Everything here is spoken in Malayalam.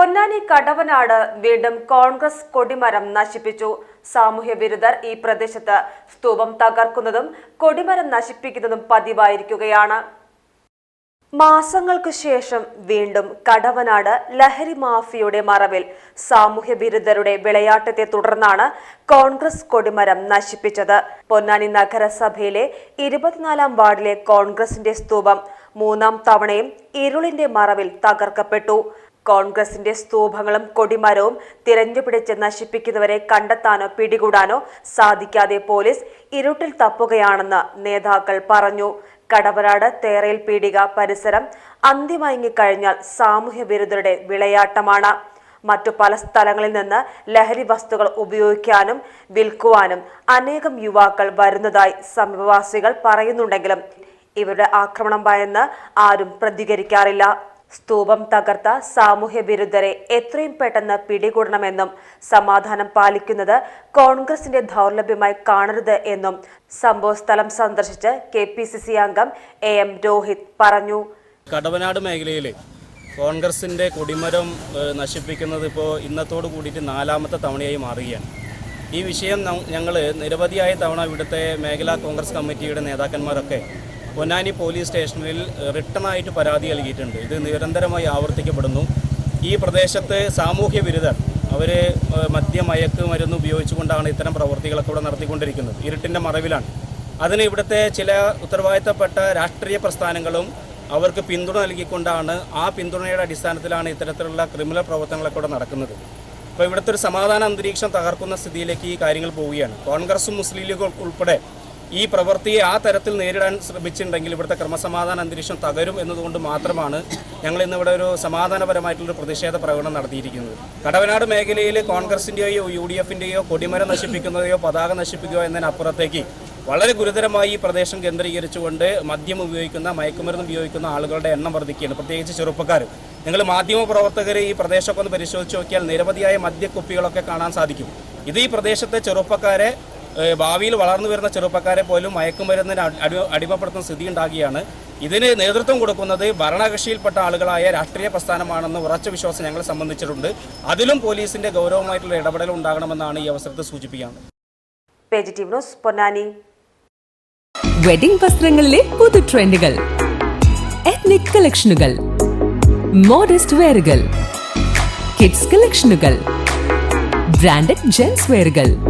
പൊന്നാനി കടവനാട് വീണ്ടും കോൺഗ്രസ് കൊടിമരം നശിപ്പിച്ചു. സാമൂഹ്യ വിരുദ്ധർ ഈ പ്രദേശത്ത് സ്തൂപം തകർക്കുന്നതും കൊടിമരം നശിപ്പിക്കുന്നതും പതിവായിരിക്കുകയാണ്. മാസങ്ങൾക്ക് ശേഷം വീണ്ടും കടവനാട് ലഹരി മാഫിയുടെ മറവിൽ സാമൂഹ്യ വിരുദ്ധരുടെ വിളയാട്ടത്തെ തുടർന്നാണ് കോൺഗ്രസ് കൊടിമരം നശിപ്പിച്ചത്. പൊന്നാനി നഗരസഭയിലെ ഇരുപത്തിനാലാം വാർഡിലെ കോൺഗ്രസിന്റെ സ്തൂപം മൂന്നാം തവണയും ഇരുളിന്റെ മറവിൽ തകർക്കപ്പെട്ടു. കോൺഗ്രസിന്റെ സ്തൂപങ്ങളും കൊടിമരവും തിരഞ്ഞുപിടിച്ച് നശിപ്പിക്കുന്നവരെ കണ്ടെത്താനോ പിടികൂടാനോ സാധിക്കാതെ പോലീസ് ഇരുട്ടിൽ തപ്പുകയാണെന്ന് നേതാക്കൾ പറഞ്ഞു. കടവരാട് തേറയിൽ പീടിക പരിസരം അന്തിമയങ്ങിക്കഴിഞ്ഞാൽ സാമൂഹ്യ വിരുദ്ധരുടെ വിളയാട്ടമാണ്. മറ്റു പല സ്ഥലങ്ങളിൽ നിന്ന് ലഹരി വസ്തുക്കൾ ഉപയോഗിക്കാനും വിൽക്കുവാനും അനേകം യുവാക്കൾ വരുന്നതായി സമീപവാസികൾ പറയുന്നുണ്ടെങ്കിലും ഇവരുടെ ആക്രമണം ഭയന്ന് ആരും പ്രതികരിക്കാറില്ല. സ്തൂപം തകർത്ത സാമൂഹ്യ വിരുദ്ധരെ എത്രയും പെട്ടെന്ന് പിടികൂടണമെന്നും സമാധാനം പാലിക്കുന്നത് കോൺഗ്രസിന്റെ ദൗർലഭ്യമായി കാണരുത് എന്നും സംഭവസ്ഥലം സന്ദർശിച്ച് കെ പി സി സി അംഗം എ എം രോഹിത് പറഞ്ഞു. കടവനാട് മേഖലയിൽ കോൺഗ്രസിന്റെ കൊടിമരം നശിപ്പിക്കുന്നത് ഇപ്പോൾ ഇന്നത്തോട് കൂടിയിട്ട് നാലാമത്തെ തവണയായി മാറുകയാണ്. ഈ വിഷയം ഞങ്ങൾ നിരവധിയായ തവണ ഇവിടുത്തെ മേഖലാ കോൺഗ്രസ് കമ്മിറ്റിയുടെ നേതാക്കന്മാരൊക്കെ പൊന്നാനി പോലീസ് സ്റ്റേഷനിൽ റിട്ടേൺ ആയിട്ട് പരാതി നൽകിയിട്ടുണ്ട്. ഇത് നിരന്തരമായി ആവർത്തിക്കപ്പെടുന്നു. ഈ പ്രദേശത്ത് സാമൂഹ്യ വിരുദ്ധർ അവർ മദ്യമയക്ക് മരുന്ന് ഉപയോഗിച്ചുകൊണ്ടാണ് ഇത്തരം പ്രവൃത്തികളൊക്കെ ഇവിടെ നടത്തിക്കൊണ്ടിരിക്കുന്നത്. ഇരുട്ടിന്റെ മറവിലാണ്. അതിന് ഇവിടുത്തെ ചില ഉത്തരവാദിത്തപ്പെട്ട രാഷ്ട്രീയ പ്രസ്ഥാനങ്ങളും അവർക്ക് പിന്തുണ നൽകിക്കൊണ്ടാണ് ആ പിന്തുണയുടെ അടിസ്ഥാനത്തിലാണ് ഇത്തരത്തിലുള്ള ക്രിമിനൽ പ്രവർത്തനങ്ങളൊക്കെ ഇവിടെ നടക്കുന്നത്. അപ്പോൾ ഇവിടുത്തെ ഒരു സമാധാന അന്തരീക്ഷം തകർക്കുന്ന സ്ഥിതിയിലേക്ക് ഈ കാര്യങ്ങൾ പോവുകയാണ്. കോൺഗ്രസും മുസ്ലിം ലീഗും ഉൾപ്പെടെ ഈ പ്രവൃത്തിയെ ആ തരത്തിൽ നേരിടാൻ ശ്രമിച്ചിട്ടുണ്ടെങ്കിൽ ഇവിടുത്തെ ക്രമസമാധാന അന്തരീക്ഷം തകരും എന്നതുകൊണ്ട് മാത്രമാണ് ഞങ്ങൾ ഇന്നിവിടെ ഒരു സമാധാനപരമായിട്ടുള്ള പ്രതിഷേധ പ്രകടനം നടത്തിയിരിക്കുന്നത്. കടവനാട് മേഖലയിൽ കോൺഗ്രസിന്റെയോ യു ഡി എഫിന്റെയോ കൊടിമരം നശിപ്പിക്കുന്നതയോ പതാക നശിപ്പിക്കുകയോ എന്നതിനപ്പുറത്തേക്ക് വളരെ ഗുരുതരമായി ഈ പ്രദേശം കേന്ദ്രീകരിച്ചുകൊണ്ട് മദ്യം ഉപയോഗിക്കുന്ന മയക്കുമരുന്ന് ഉപയോഗിക്കുന്ന ആളുകളുടെ എണ്ണം വർദ്ധിക്കുകയാണ്. പ്രത്യേകിച്ച് ചെറുപ്പക്കാർ. നിങ്ങൾ മാധ്യമ പ്രവർത്തകർ ഈ പ്രദേശമൊക്കെ ഒന്ന് പരിശോധിച്ച് നോക്കിയാൽ നിരവധിയായ മദ്യക്കുപ്പികളൊക്കെ കാണാൻ സാധിക്കും. ഇത് ഈ പ്രദേശത്തെ ചെറുപ്പക്കാരെ ഭാവിയിൽ വളർന്നു വരുന്ന ചെറുപ്പക്കാരെ പോലും മയക്കുമരുന്നിന് അടി- അടി അടിമപ്പെടുത്തുന്ന സ്ഥിതി ഉണ്ടാകുകയാണ്. ഇതിന് നേതൃത്വം കൊടുക്കുന്നത് ഭരണകക്ഷിയിൽപ്പെട്ട ആളുകളായ രാഷ്ട്രീയ പ്രസ്ഥാനമാണെന്ന് ഉറച്ച വിശ്വാസം ഞങ്ങളെ സംബന്ധിച്ചിട്ടുണ്ട്. അതിലും പോലീസിന്റെ ഗൗരവമായിട്ടുള്ള ഇടപെടൽ ഉണ്ടാകണമെന്നാണ് ഈ അവസരത്തിൽ സൂചിപ്പിക്കുന്നത്. Page T news Ponnani. Wedding വസ്ത്രങ്ങളിലെ പുതു ട്രെൻഡുകൾ എത്നിക് കളക്ഷനുകൾ മോഡസ്റ്റ് വെയറുകൾ കിഡ്സ് കളക്ഷനുകൾ ബ്രാൻഡഡ് ജെൻസ് വെയറുകൾ